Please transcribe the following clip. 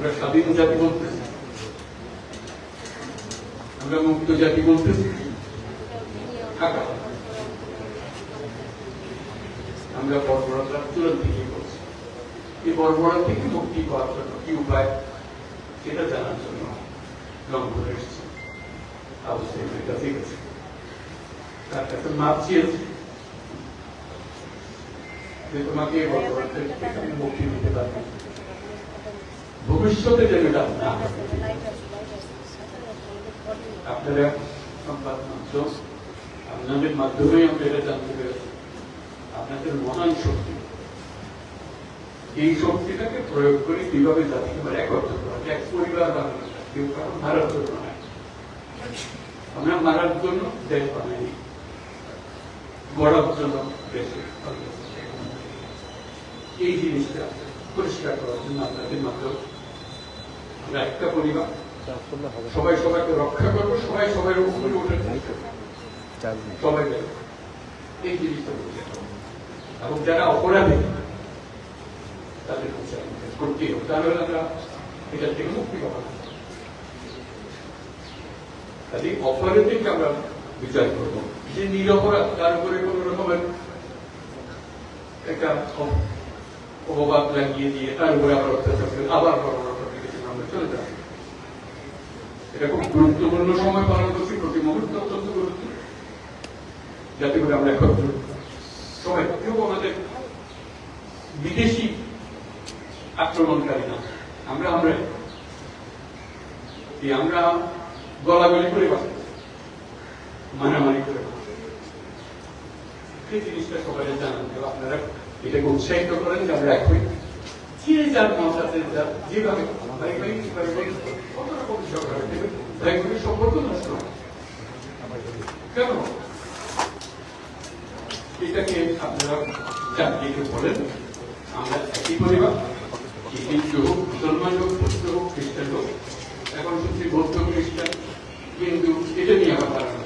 আমরা স্বাধীন জাতি বলতেছি। আমরা মুক্ত জাতি বলতেছি। আমরা বর্বরতার চূড়ান্ত থেকে করছি এই বর্বরতা থেকে মুক্তি পাওয়ার জন্য কি উপায়? সেটা জানার জন্য লঙ্ঘন এসেছে। এটা ঠিক আছে তার কাছে মাপ চেয়েছি। যে তোমাকে বর্বরতা থেকে মুক্তি দিতে পারব। ভবিষ্যতে এটা না? আপনারা সংবাদ মাধ্যম, আপনাদের মাধ্যমেই আমরা এটা জানতে পেরেছি। আপনাদের মহান শক্তি। এই শক্তিটাকে প্রয়োগ করে কীভাবে জাতিকে আবার একত্র করা এক পরিবার কেউ কারও মারার জন্য নয় আমরা মারার জন্য দেশ বানাইনি। গড়ার জন্য দেশে এই জিনিসটা পরিষ্কার করার জন্য আপনাদের মাধ্যমে। আমরা একটা পরিবার। সবাই সবাইকে রক্ষা করব, সবাই সবাই উপরে উঠে সবাই এই জিনিসটা এবং যারা অপরাধী, তাদের করতেই হবে। তাহলে আমরা এটা থেকে মুক্তি পাবো। অপরাধীকে আমরা বিচার করব। যে নিরপরাধ, তার উপরে কোন রকমের একটা অপবাদ লাগিয়ে দিয়ে তার উপরে আবার অত্যাচার করে আবার বড় প্রতিনিধি আমরা চলে যাব এটা খুব গুরুত্বপূর্ণ সময় পালন করছি প্রতি মুহূর্ত অত্যন্ত গুরুত্ব যাতে করে আমরা একত্র সবাই কেউ আমাদের বিদেশি আক্রমণকারী না আমরা আমরা আমরা গলাগলি করে বাঁচতেছি মারামারি করে বাঁচতেছি। সেই জিনিসটা সবাই জানান আপনারা এটাকে উৎসাহিত করেন যে আমরা একই। যে যার মত যেভাবে সম্পর্ক নষ্ট কেন? এটাকে আপনারা বলেন, আমরা একই পরিবার হিন্দু মুসলমান হোক বৌদ্ধ হোক খ্রিস্টান হোক এখন শুনছি বৌদ্ধ, খ্রিস্টান এটা নিয়ে আমার ধারণা।